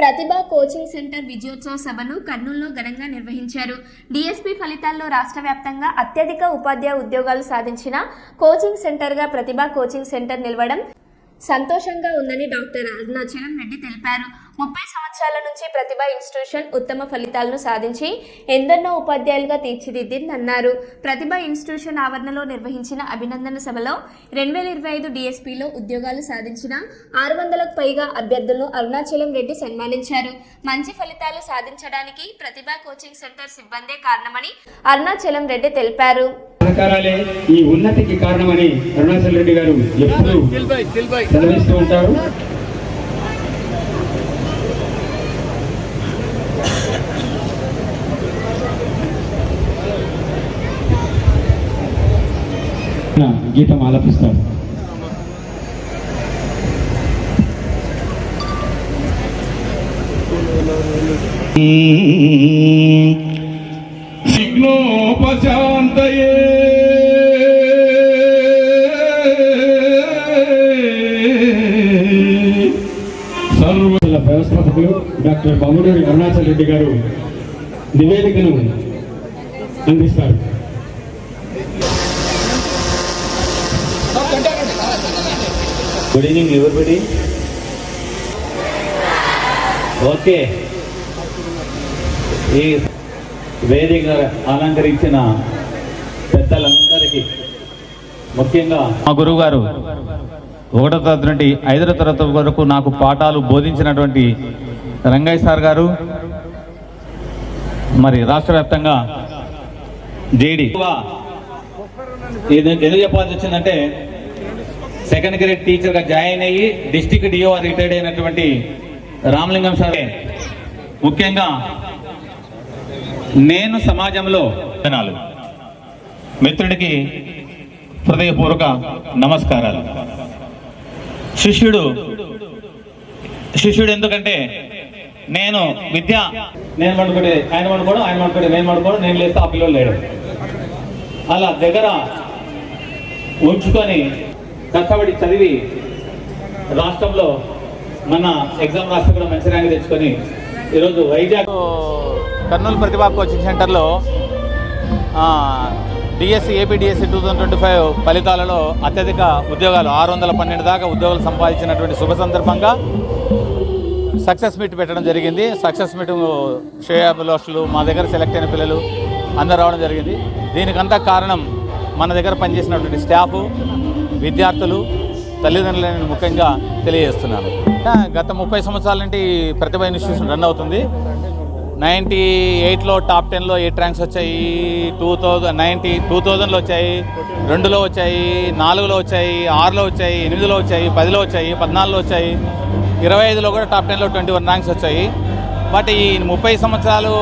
ప్రతిభ coaching centre విజయోత్సవ సభను కర్నూలులో ఘనంగా నిర్వహించారు. డిఎస్పీ ఫలితాల్లో రాష్ట్ర వ్యాప్తంగా అత్యధిక ఉపాధ్యాయ ఉద్యోగాలు సాధించిన కోచింగ్ సెంటర్గా ప్రతిభ కోచింగ్ సెంటర్ నిలవడం సంతోషంగా ఉందని డాక్టర్ అరుణాచలం రెడ్డి తెలిపారు. ముప్పై సంవత్సరాల నుంచి ప్రతిభ ఇన్స్టిట్యూషన్ ఉత్తమ ఫలితాలను సాధించి ఎందరినో ఉపాధ్యాయులుగా తీర్చిదిద్దిందన్నారు ప్రతిభ ఇన్స్టిట్యూషన్ ఆవరణలో నిర్వహించిన అభినందన సభలో రెండు వేల ఇరవై ఐదు డిఎస్పీలో ఉద్యోగాలు సాధించిన ఆరు వందలకు పైగా అభ్యర్థులను అరుణాచలం రెడ్డి సన్మానించారు. మంచి ఫలితాలు సాధించడానికి ప్రతిభ కోచింగ్ సెంటర్ సిబ్బందే కారణమని అరుణాచలం రెడ్డి తెలిపారు. సహకారాలే ఈ ఉన్నతికి కారణమని అరుణాచల్ రెడ్డి గారు ఎప్పుడూ చదివిస్తూ ఉంటారు. గీతం ఆలపిస్తాడు. విఘ్నోపశాంతయే సర్వల వ్యవస్థాపకులు డాక్టర్ బొమ్మడూరి అరుణాచల్ రెడ్డి గారు నివేదికను అందిస్తారు. గుడ్ ఈవినింగ్ ఎవరిబడి ఓకే ఈ వేదిక అలంకరించిన పెద్దలందరికీ ముఖ్యంగా మా గురువు గారు ఒకటో తరగతి నుండి ఐదవ తరగతి వరకు నాకు పాఠాలు బోధించినటువంటి రంగయ్య సార్ గారు మరి రాష్ట్ర వ్యాప్తంగా జేడి. ఇది ఎందుకు చెప్పాల్సి వచ్చిందంటే సెకండ్ గ్రేడ్ టీచర్గా జాయిన్ అయ్యి డిస్టిక్ డిఓ రిటైర్డ్ అయినటువంటి రామలింగం సార్ ముఖ్యంగా నేను సమాజంలో జనాలు మిత్రుడికి హృదయపూర్వక నమస్కారాలు. శిష్యుడు శిష్యుడు ఎందుకంటే నేను విద్య నేను పడుకుంటే ఆయన పడుకోవడం ఆయన పడుకుంటే నేను పడుకోవడం నేను లేస్తే ఆ పిల్లలు లేడు అలా దగ్గర ఉంచుకొని కష్టపడి చదివి రాష్ట్రంలో మన ఎగ్జామ్ రాస్తే కూడా మంచి ర్యాంక్ తెచ్చుకొని ఈరోజు వైజాగ్ కర్నూలు ప్రతిభా కోచింగ్ సెంటర్లో DSC APDSC two thousand twenty five ఫలితాలలో అత్యధిక ఉద్యోగాలు ఆరు వందల పన్నెండు దాకా ఉద్యోగాలు సంపాదించినటువంటి శుభ సందర్భంగా సక్సెస్ మీట్ పెట్టడం జరిగింది. సక్సెస్ మీట్ శ్రేయాభిలాషులు మా దగ్గర సెలెక్ట్ అయిన పిల్లలు అందరు రావడం జరిగింది. దీనికంతా కారణం మన దగ్గర పనిచేసినటువంటి స్టాఫ్ విద్యార్థులు తల్లిదండ్రులను ముఖ్యంగా తెలియజేస్తున్నాను. గత ముప్పై సంవత్సరాల నుండి ప్రతిభ ఇన్స్టిట్యూషన్ రన్ అవుతుంది. నైంటీ ఎయిట్లో టాప్ టెన్లో ఎయిట్ ర్యాంక్స్ వచ్చాయి. టూ థౌజండ్ నైంటీ టూ థౌజండ్లో వచ్చాయి. రెండులో వచ్చాయి నాలుగులో వచ్చాయి ఆరులో వచ్చాయి ఎనిమిదిలో వచ్చాయి పదిలో వచ్చాయి పద్నాలుగులో వచ్చాయి. ఇరవై ఐదులో కూడా టాప్ టెన్లో ట్వంటీ వన్ ర్యాంక్స్ వచ్చాయి. బట్ ఈ ముప్పై సంవత్సరాలు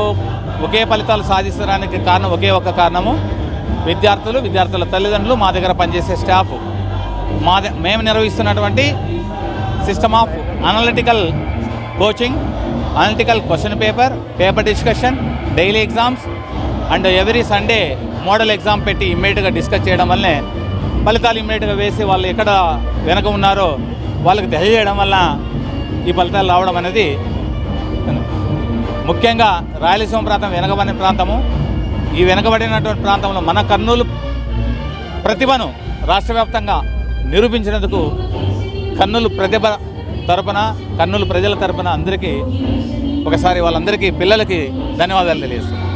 ఒకే ఫలితాలు సాధించడానికి కారణం ఒకే ఒక కారణము. విద్యార్థులు విద్యార్థుల తల్లిదండ్రులు మా దగ్గర పనిచేసే స్టాఫ్. మా మేము నిర్వహిస్తున్నటువంటి system of analytical coaching analytical question paper paper discussion daily exams and every Sunday model exam పెట్టి ఇమ్మీడియట్గా డిస్కస్ చేయడం వల్లనే ఫలితాలు ఇమ్మీడియట్గా వేసి వాళ్ళు ఎక్కడ వెనక ఉన్నారో వాళ్ళకి తెలియజేయడం వల్ల ఈ ఫలితాలు రావడం అనేది ముఖ్యంగా రాయలసీమ ప్రాంతం వెనకబడిన ప్రాంతము. ఈ వెనకబడినటువంటి ప్రాంతంలో మన కర్నూలు ప్రతిభను రాష్ట్ర వ్యాప్తంగా నిరూపించినందుకు కర్నూలు ప్రతిభ తరపున కర్నూలు ప్రజల తరపున అందరికీ ఒకసారి వాళ్ళందరికీ పిల్లలకి ధన్యవాదాలు తెలియజేస్తున్నాను.